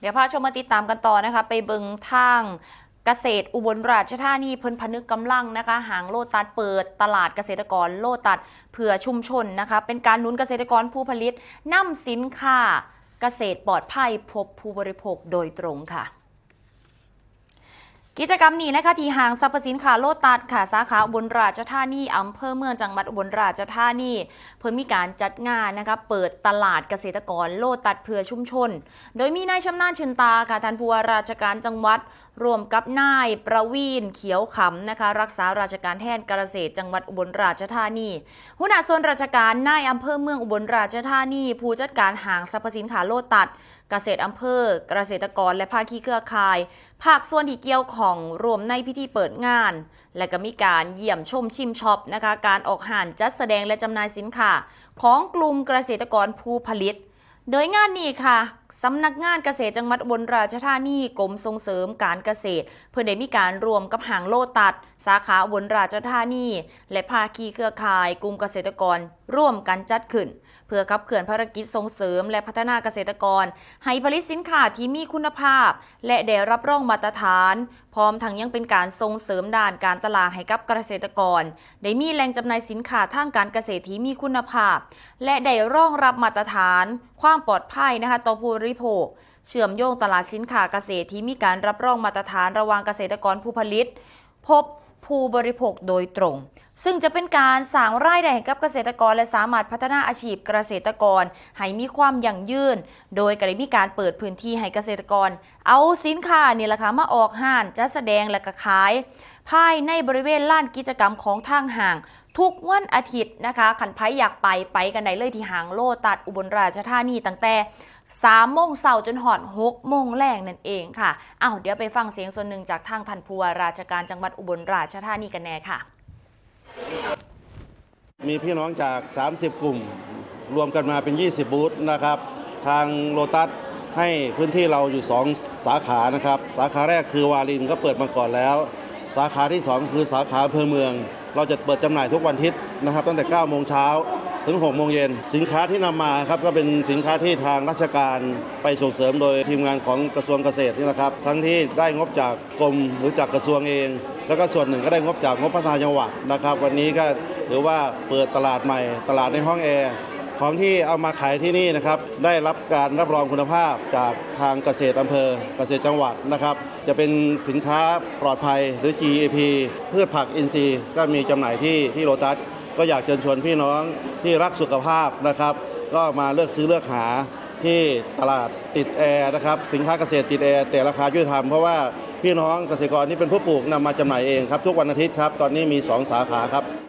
เดี๋ยวพาชมมาติดตามกันต่อนะคะ ไปเบิงทางเกษตรอุบลราชธานีเพิ่นพนึกกำลังนะคะ หางโลตัดเปิดตลาดเกษตรกรโลตัดเผื่อชุมชนนะคะ เป็นการนุนเกษตรกรผู้ผลิตนำสินค้าเกษตรปลอดภัยพบผู้บริโภคโดยตรงค่ะ กิจกรรมนี้นะคะที่ห้างสรรพสินค้าโลตัสค่ะสาขาอุบลราชธานีอำเภอเมืองจังหวัดอุบลราชธานีเพิ่นมีการจัดงานนะคะเปิดตลาดเกษตรกรโลตัสเพื่อชุมชน โดยมีนายชำนาญชินตาค่ะท่านผู้ว่าราชการจังหวัดรวมกับนายประวีนเขียวขำนะคะรักษาราชการแทนเกษตรจังหวัดอุบลราชธานีหัวหน้าส่วนราชการนายอำเภอเมืองอุบลราชธานี ผู้จัดการห้างสรรพสินค้าโลตัสเกษตรอำเภอ เกษตรกรและภาคีเครือข่ายภาคส่วนที่เกี่ยวของรวมในพิธีเปิดงาน และก็มีการเยี่ยมชมชิมช็อปนะคะ การออกห่านจัดแสดงและจำหน่ายสินค้าของกลุ่มเกษตรกรผู้ผลิต โดยงานนี้ค่ะสำนักงานเกษตรจังหวัดอุบลราชธานีกรมส่งเสริมการเกษตร เพื่อได้มีการรวมกับหางโลตัด สาขาอุบลราชธานี และภาคีเครือข่ายกลุ่มเกษตรกร ร่วมกันจัดขึ้น เพื่อขับเคลื่อนภารกิจส่งเสริม และพัฒนาเกษตรกร ให้ผลิตสินค้าที่มีคุณภาพ และได้รับรองมาตรฐาน พร้อมทั้งยังเป็นการส่งเสริมด้านการตลาดให้กับเกษตรกร ได้มีแหล่งจำหน่ายสินค้าทางการเกษตรที่มีคุณภาพ และได้รองรับมาตรฐาน ความปลอดภัยนะคะต่อผู้บริโภค เชื่อมโยงตลาดสินค้าเกษตรที่มีการรับรองมาตรฐานระหว่างเกษตรกรผู้ผลิต พบผู้บริโภคโดยตรง ซึ่งจะเป็นการสร้างรายได้ให้กับเกษตรกรและสามารถพัฒนาอาชีพเกษตรกรให้มีความยั่งยืน โดยก็ได้มีการเปิดพื้นที่ให้เกษตรกร เอาสินค้านี่แหละค่ะมาออกห้านจัดแสดงและก็ขาย ภายในบริเวณลานกิจกรรมของทางห่าง ทุกวันอาทิตย์นะคะขันไพอยากไปไปกันได้เลยที่หางโลตัดอุบลราชธานีตั้งแต่ 3โมงเสาร์จนหอด6โมงแรงนั่นเองค่ะอ้าวเดี๋ยวไปฟังเสียงส่วนหนึ่งจากทางท่านผู้ว่าราชการจังหวัดอุบลราชธานีกันแน่ค่ะ มีพี่น้องจาก 30 กลุ่ม รวมกันมาเป็น 20 บูธนะครับ ทางโลตัสให้พื้นที่เราอยู่ 2 สาขานะครับ สาขาแรกคือวารินก็เปิดมาก่อนแล้ว สาขาที่ 2 คือสาขาอำเภอเมือง เราจะเปิดจำหน่ายทุกวันอาทิตย์นะครับ ตั้งแต่9โมงเช้า ถึง6โมงเย็นสินค้าที่นำมาครับก็เป็นสินค้าที่ทางราชการไปส่งเสริมโดยทีมงานของกระทรวงเกษตรนี่แหละครับ ทั้งที่ได้งบจากกรมหรือจากกระทรวงเอง แล้วก็ส่วนหนึ่งก็ได้งบจากงบพัฒนาจังหวัดนะครับ วันนี้ก็ถือว่าเปิดตลาดใหม่ ตลาดในห้องแอร์ของที่เอามาขายที่นี่นะครับได้รับการรับรองคุณภาพจากทางเกษตรอำเภอ เกษตรจังหวัดนะครับ จะเป็นสินค้าปลอดภัยหรือ GAP พืชผักอินทรีย์ก็มีจำหน่ายที่ที่โลตัส ก็อยากเชิญชวนพี่น้องที่รักสุขภาพนะครับ ก็มาเลือกซื้อเลือกหาที่ตลาดติดแอร์นะครับสินค้าเกษตรติดแอร์แต่ราคายุติธรรมเพราะว่าพี่น้องเกษตรกรที่เป็นผู้ปลูกนำมาจำหน่ายเองครับทุกวันอาทิตย์ครับตอนนี้มี 2 สาขาครับ